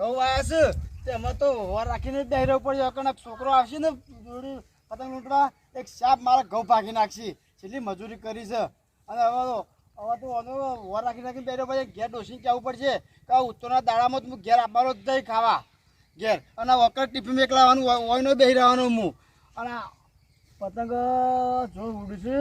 ઘઉં આવ્યા છે. તેમાં તો હોવા રાખીને જ રહેવું પડશે અકણ છોકરો આવશે ને પતંગ લૂંટવા, એક સાપ મારા ઘઉં ભાગી નાખશે. કેટલી મજૂરી કરી છે. અને હવે હવે તો હવે રાખી નાખીને રહેવું પડશે ઘેર ડોસીને કહેવું પડશે? કે ઉત્તરના દાડામાં તો હું ઘેર આપવાનો જ નહીં ખાવા. ઘેર. અને વખત ટિફિન એક લાવવાનું હોય નો બેહી રહેવાનું હું. અને પતંગ જો ઉડશે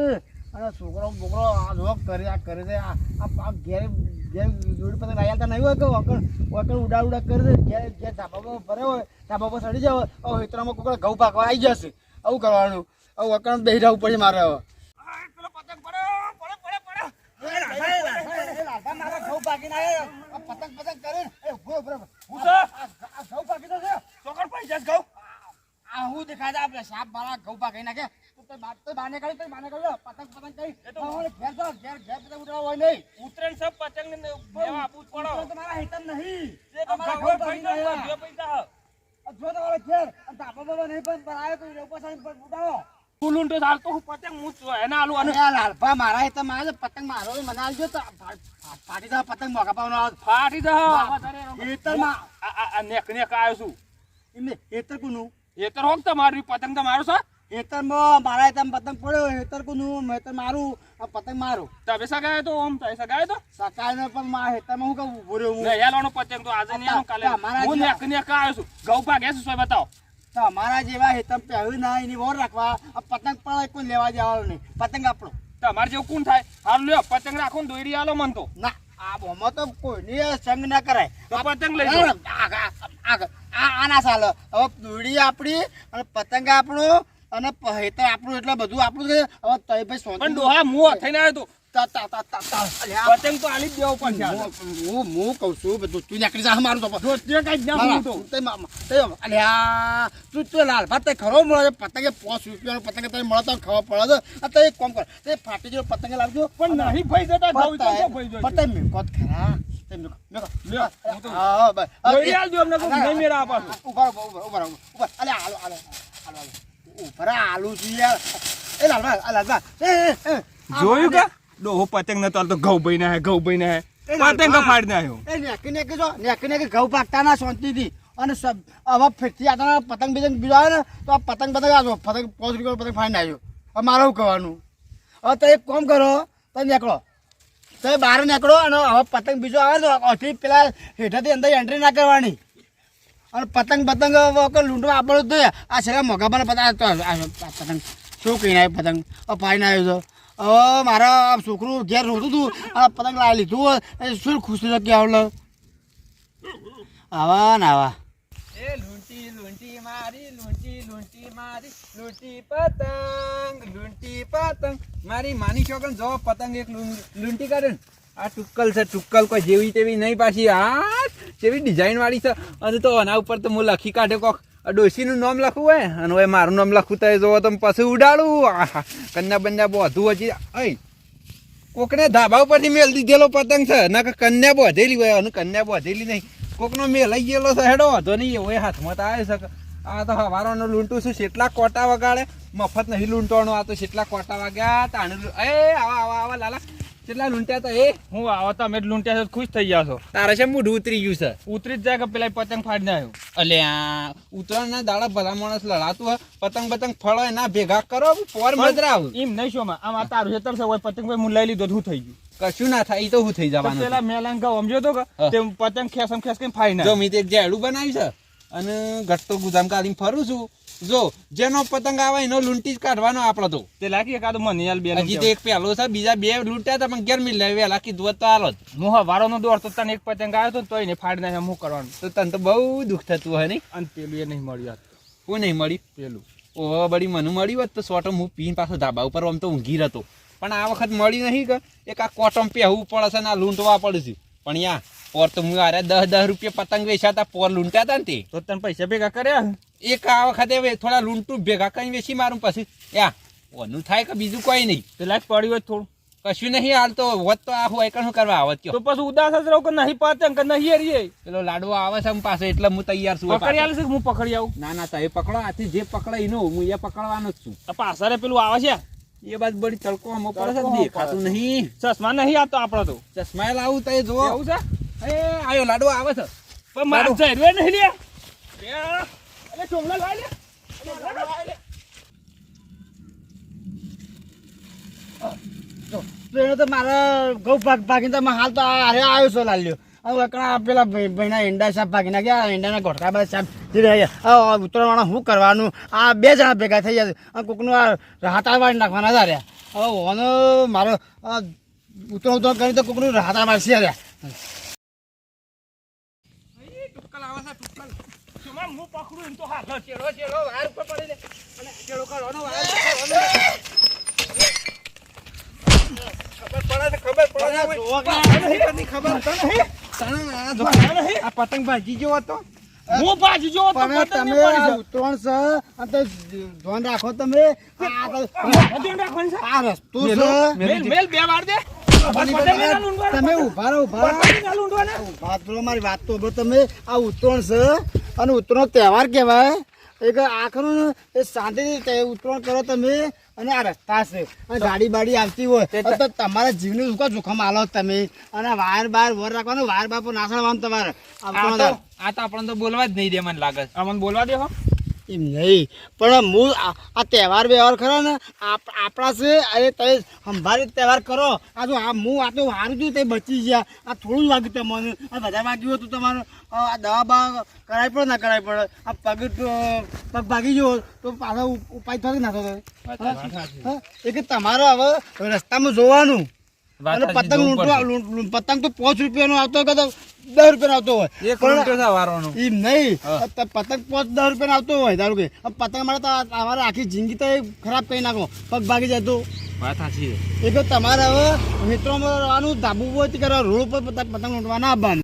અને છોકરો બોકરો આ કરે, આ કરી દે આ ઘેર ઘેર જોડી પતંગ લાયા નહીં હોય કે વકર વકર ઉડા ઉડા કરે જે ધાબા પર ભરે હોય, ધાબા પર સડી જાવ હવે હેતરામાં કોઈ ઘઉં પાકવા આવી જશે. આવું કરવાનું. વકર બેહી રહેવું પડશે મારે હવે. પતંગ પતંગ કરે એ ઊભો ઊભો ઊભો. આ આ ઘઉં પાકી જશે આ હું દેખાય છે આપણે સાપ મારા ઘઉં પાકી નાખે ઉતરેણ સબ પતંગ ને આપવું પડો. તમારા હેતમ નહીં. જે તમારો ઘેર ધાબા બાબા નહીં પણ પણ તો ઉપર પર ઉડાડો તું ચાલતો હું પતંગ હું એને આલુ અને આ લાલભા મારા હેતમ આવે પતંગ મારો મને આલજો તો. ફાટી જાય પતંગ મોકા પાવનો ફાટી આ આ- આ નેક નેક આવ્યો છું. એતર હેતર કોનું? એ તો રોક તમારી પતંગ તો મારો છે? હેતરમાં મારા હેતમ પતંગ પડ્યો હેતર કોનું હેતર મારું આ પતંગ મારું. તમે ગાય તો ઓમ થાય ગાય તો? સકાળને પણ મારા હેતરમાં હું કહું ઊભો રહ્યો હું. હેલાનો પતંગ તો આજે નહીં કાલે. તમારા હું નેક નેક આવ્યો છું. ઘઉં ભાગે છે સોય બતાવો? તો અમારા જેવા હેતમ પહેર્યું ના એની વોર રાખવા. આ પતંગ પણ કોઈ લેવા જવાનો નહીં. પતંગ આપણો. તમારે જેવું કોણ થાય? હાલ લ્યો પતંગ રાખો ને દોરી આલો મન તો. ના આ બોમાં તો કોઈને સંગ ના કરાય. તો પતંગ લઈ આના સાલ. હવે દોડી આપણી અને પતંગ આપણો. અને હેતર આપણું એટલે બધું આપણું છે. હવે તઈ ભાઈ પણ ડોહા મુ થઈને આવ્યો તો. તા- તા- તા- તા- તા. પતંગ તો આલી દેવો પડશે હું હું કહું છું બધું તું નીકળી જા મારું તો તે કાંઈ ના તો. તે તે અલ્યા તું તું લાલ ભાત તે ખરો મળે છે. પતંગે પાંચ રૂપિયાનો પતંગ તને મળે તો ખબર પડે છે. આ તે એક કામ કર. તે ફાટી જેવો પતંગ લાવજો. પણ નહીં ભાઈ જતા ઘઉં તો શું ભાઈ જોઈશે? પતંગ મેકો ખરા. તે તો-. ઊભા ઊભા ઊભા ઊભા અલ્યા ઊભા આલુ છે યાર. એ લાલભા આ જોયું કે? ડોહો પતંગ નતો હાલતો ઘઉં ભાઈ ના હે ઘઉં ભાઈ ના હે પતંગ ફાડી નાખ્યો એ નેકી નેકી જો નેકી નેકી ઘઉં પાકતા ના શાંતિથી. અને સબ હવે ફેરથી આતા પતંગ બીજંગ બીજો આવે ને તો આ પતંગ પતંગ આ પતંગ પાંચ રૂપિયા પતંગ ફાડી નાખ્યો હવે મારે શું કહેવાનું હવે તો એક કામ કરો તો નીકળો. તો બહાર નીકળો અને હવે પતંગ બીજો આવે તો અથી પેલા હેઠળથી અંદર એન્ટ્રી ના કરવાની. અને પતંગ પતંગ વખત લૂંટવા આપણો તો આ છેલ્લા પર પતંગ પતંગ. શું કહીને આવ્યો પતંગ? ફાઈન આવ્યો તો. હવે મારા છોકરું ઘેર રોતું હતું આ પતંગ લાવી લીધું શું ખુશ કે આવડે આવા ને આવા. એ લૂંટી લૂંટી મારી, લૂંટી લૂંટી મારી, લૂંટી પતંગ લૂંટી પતંગ. મારી માની છોકરા જો પતંગ એક લૂંટી કાઢે આ ટુક્કલ છે, ટુક્કલ કોઈ જેવી તેવી નહીં પાછી. આ જેવી ડિઝાઇન વાળી છે? અને તો આના ઉપર તો હું લખી કાઢ્યો કોક. ડોશીનું નામ લખવું હોય અને હવે મારું નામ લખવું તો જોવો તો પછી ઉડાડું. કન્યા બન્યા બધું હજી. અહીં કોકને ધાબા ઉપરથી મેલ દીધેલો પતંગ છે. ના કે કન્યા બોધેલી હોય. અને કન્યા બોધેલી નહીં. કોકનો મેલ લઈ ગયેલો છે. હેડો, વાંધો નહીં. એવો હાથમાં તો આવે છે. આ તો હવારોનો લૂંટું છું. કેટલા કોટા વગાડે? મફત નહીં લૂંટવાનો. આ તો કેટલા કોટા વાગ્યા તાણે એ, આવા આવા આવા, લાલા. કેટલા લૂંટ્યા તો એ હું આવો જ લૂંટ્યા છો ખુશ થઈ ગયા છો. તારે છે મૂઢું ઉતરી ગયું છે. ઉતરી જ જાય કે પેલા પતંગ ફાડી નાખ્યો એટલે આ ઉત્તરાયણના દાડા ભલા માણસ લડાતું હોય પતંગ પતંગ ફળો એના ભેગા કરો પોર મજરાવ એમ નહીં શું આમ? આ તારું હેતર છે હોય પતંગ ભાઈ હું લઈ લીધો તો શું થઈ ગયું? કશું ના થાય એ તો હું થઈ તો જવાનું પેલા મેલાન ગાવ સમજ્યો તો કે તે પતંગ ખેસમ ખેસ કરીને ફાડી જો મેં તે એક જાડું બનાવ્યું છે અને ઘટતો ગુદામ કાઢીને ફરું છું. જો જેનો પતંગ આવે એનો લૂંટી જ કાઢવાનો આપડે તો. તે લાગી એકાદ મને યાર બે હજી તો એક પેલો છે બીજા બે લૂંટ્યા હતા પણ ગેર મિલ લેવે કીધું હોત તો હાલો જ. હું વારો નો દોર તો તને એક પતંગ આવ્યો તો તોય ને ફાડી નાખે હું કરવાનું? તો તને તો બહુ દુઃખ થતું હોય નહીં? અને પેલું એ નહીં મળ્યું કોઈ નહીં મળી? પેલું. ઓહો બળી મને મળ્યું હોત તો સોટો હું પીન પાછો ધાબા ઉપર આમ તો ઊંઘી રહેતો. પણ આ વખત મળી નહીં કે. એક આ કોટમ પહેવું પડે છે ને આ લૂંટવા પડે છે. પણ યા પોર તો હું આરે દસ દસ રૂપિયા પતંગ વેચાતા પોર લૂંટ્યા હતા ને તે. તો તને પૈસા ભેગા કર્યા? એક આ વખતે થોડા લૂંટું ભેગા કરીને વેચી મારું પછી. યા ઓનું થાય કે બીજું કોઈ નહીં. પેલા જ પડ્યું થોડું. કશું નહીં હાલ તો હોત તો આ હોય શું કરવા આવત તો. પછી ઉદાસ જ રહો કે નહીં પાતે કે નહીં હરીએ. પેલો લાડવો આવે છે પાસે એટલે હું તૈયાર છું પકડી આવે છે હું પકડી આવું? ના ના તમે પકડો. આથી જે પકડાય એનો હું એ પકડવાનો જ છું. પાછળ પેલું આવે છે? એ બાદ બધી તડકો આમ પડે છે ને, દેખાતું નહીં. ચશ્મા નહીં આવતો આપણો તો. ચશ્મા લાવું તો જો એવું છે? એ આયો લાડવો આવે છે. પણ મારું ઝેરવે નહીં લે તો મારા ઘઉં ભાગ ભાગીને તો હાલ તો હારે આવ્યો છો લાલ્યો હવે કણા પેલા ભાઈ- ભાઈના ઈંડા સાપ ભાગી નાખ્યા ઈંડાના ગોઠકા બધા સાહેબ જે રહ્યા ઉતરવાના શું કરવાનું આ બે જણા ભેગા થઈ જશે અને કોકનું આ રાહતા વાળી નાખવાના હતા રહ્યા હવે મારો ઉત્તરાયણ ઉતર કરી તો કોકનું રાહતા મારશે રહ્યા ટુક્કલ આવે છે ટુક્કલ ચોમા હું પકડું એમ તો હાથ ચેડો ચેડો વાર ઉપર પડી લે અને ચેડો કાઢવાનો વાર કાઢવાનો. ખબર પડે છે ખબર પડે છે. નહીં ખબર તને આ જો આ પતંગ ભાજી જેવો હતો. હું બાજી જો તો પણ પતંગ તમે ને આ ઉતરણ છે તો ધ્યાન રાખો તમે. આ રસ્તો છે. મેલ મેલ બે વાર દે. પતંગ ના લૂંટવાના. તમે ઊભા રહો ઊભા. ના. વાત મારી વાત તો તમે. આ ઉતરણ છે. અને ઉત્તરાયણ તહેવાર કહેવાય. એક આખરું એ શાંતિથી ઉત્તરાયણ કરો તમે અને આ રસ્તા છે. અને ગાડી બાડી આવતી હોય. તો તમારા જીવને શું જોખમ આલો તમે? અને વાયર બાર વર રાખવાનું વાયર બાપુ નાસડવાનું તમારે. આ તો આ તો આપણને તો બોલવા જ નહીં દે મને લાગે અમને બોલવા દે હો. એમ નહીં. પણ હું આ આ તહેવાર વ્યવહાર ખરો ને આપ- આપણા છે અરે તમે સંભાળી તહેવાર કરો. આ તો આ હું આ તો સારું છું તે બચી ગયા. આ થોડું જ વાગ્યું તમને. આ બધા વાગ્યું હતું તમારું. આ દવા બવા કરાવી પડે ના કરાવી પડે. આ પગ પગ ભાગી જવો તો પાછા ઉપાય થતો ના થતો? હા? તમારો કે તમારે હવે રસ્તામાં જોવાનું. પતંગ લૂંટવા પતંગ તો પાંચ રૂપિયાનો આવતો હોય કે તો દસ રૂપિયાનો આવતો હોય. એક લૂંટ્યો વારવાનો. એમ નહીં. પતંગ પાંચ દસ રૂપિયા આવતો હોય ધારો કે. પતંગ મારે તો તમારે આખી જિંદગી તો ખરાબ કરી નાખો. પગ ભાગી જાય તો. વાત સાચી એ તો તમારે હવે મિત્રોમાં રહેવાનું ધાબુ હોય તે કરવા રોડ ઉપર પતંગ લૂંટવા ના આવવાનું